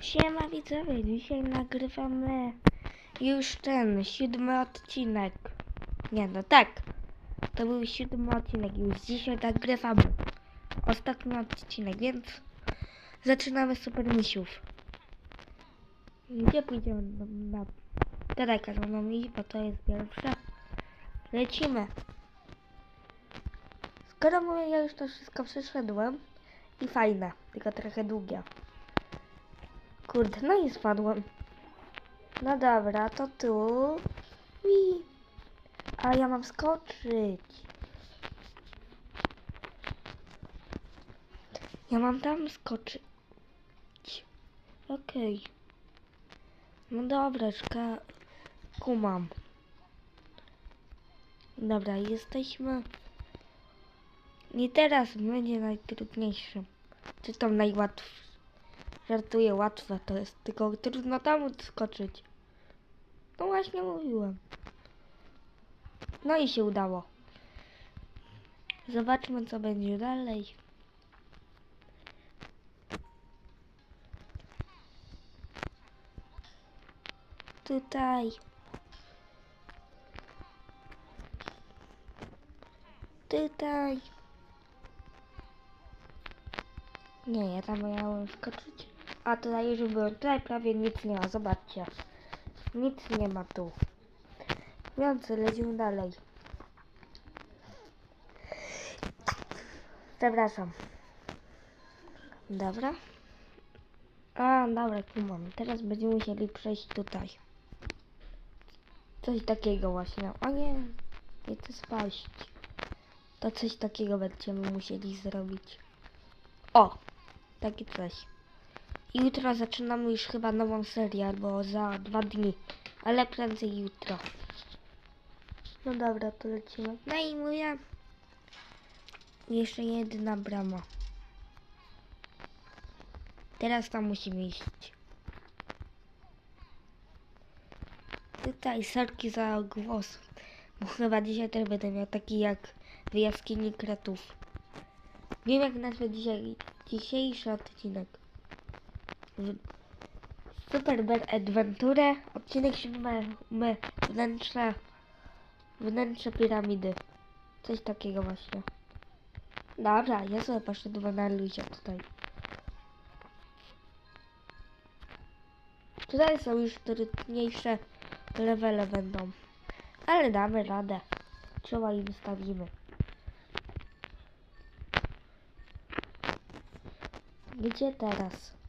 Siema widzowie, dzisiaj nagrywamy już ten siódmy odcinek. Nie no tak, to był siódmy odcinek już dzisiaj nagrywamy ostatni odcinek, więc zaczynamy Super Misiów. Gdzie pójdziemy na, na Gadaj każą iść, bo to jest pierwsze. Lecimy. Skoro mówię, ja już to wszystko przeszedłem i fajne, tylko trochę długie. Kurde, no i spadłem. No dobra, to tu. I... A ja mam skoczyć. Ja mam tam skoczyć. Okej. No dobra, szka... Kumam. Dobra, jesteśmy... I teraz będzie najtrudniejsze. Czy tam najłatwsze? Żartuję, łatwe to jest, tylko trudno tam odskoczyć. No właśnie mówiłem. No i się udało. Zobaczmy co będzie dalej. Tutaj. Tutaj. Nie, ja tam miałem skoczyć. A tutaj już byłem. Tutaj prawie nic nie ma, zobaczcie. Nic nie ma tu. Więc lecimy dalej. Przepraszam. Dobra. A, dobra, kumam. Teraz będziemy musieli przejść tutaj. Coś takiego właśnie. O nie, nie chcę spaść. To coś takiego będziemy musieli zrobić. O, takie coś. I jutro zaczynamy już chyba nową serię, albo za dwa dni. Ale prędzej jutro. No dobra, to lecimy. No i mówię. Jeszcze jedna brama. Teraz tam musimy iść. Tutaj sorki za głos. Bo chyba dzisiaj też będę miał taki jak w jaskini kretów. Wiem jak nazwę dzisiaj, dzisiejszy odcinek. W- Super Bad Adventure, odcinek siódmy, my, wnętrze, wnętrze piramidy. Coś takiego właśnie. Dobra, ja sobie poszedłem na luzie tutaj. Tutaj są już trudniejsze levele będą. Ale damy radę. Trzeba i wystawimy. Gdzie teraz?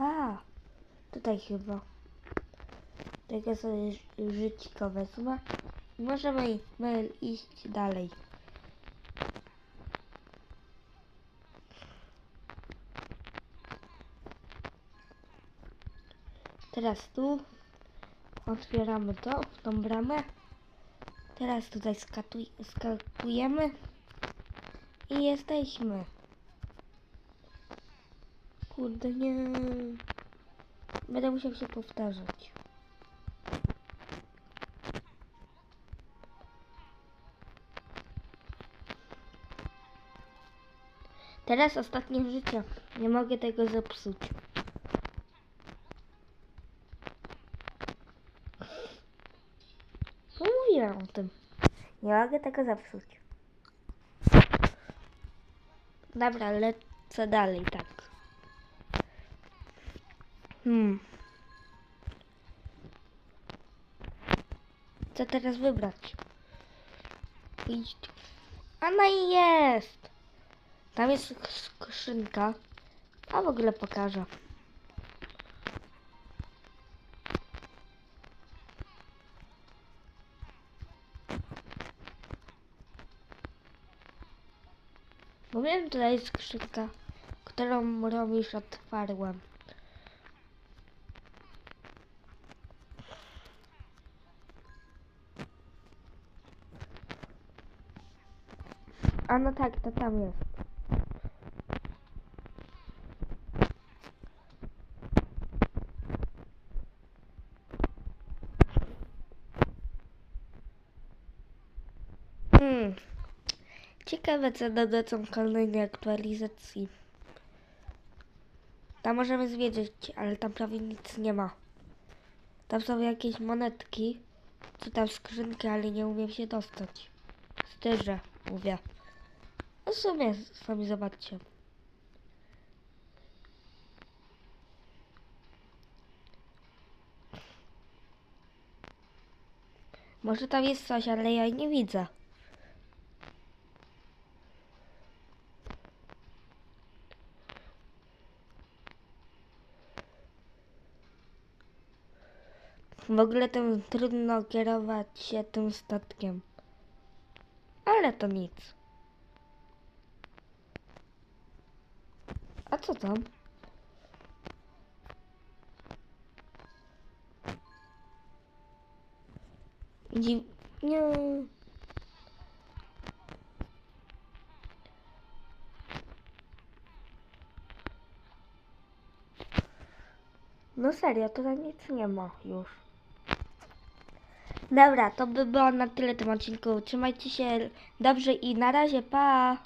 A, tutaj chyba. Takie sobie ży- żyćko wezmę. Możemy my iść dalej. Teraz tu otwieramy to, tą bramę. Teraz tutaj skakujemy i jesteśmy. Kurde, nie. Będę musiał się powtarzać. Teraz ostatnie życie. Nie mogę tego zepsuć. No mówiłem o tym. Nie mogę tego zepsuć. Dobra, lecę dalej, tak. Hmm. Co teraz wybrać? Idź tu. A i jest! Tam jest skrzynka. A w ogóle pokażę. Bo wiem, tutaj jest skrzynka, którą robisz otwarłem. A no tak, to tam jest. Hmm. Ciekawe co dodadzą kolejnej aktualizacji. Tam możemy zwiedzić, ale tam prawie nic nie ma. Tam są jakieś monetki, czy tam skrzynki, ale nie umiem się dostać. Szczerze mówię. W sumie sami zobaczcie. Może tam jest coś, ale ja nie widzę. W ogóle tym trudno kierować się tym statkiem. Ale to nic. A co tam? Dzi- nie. No serio, tutaj nic nie ma już. Dobra, to by było na tyle tym odcinku. Trzymajcie się dobrze i na razie, pa!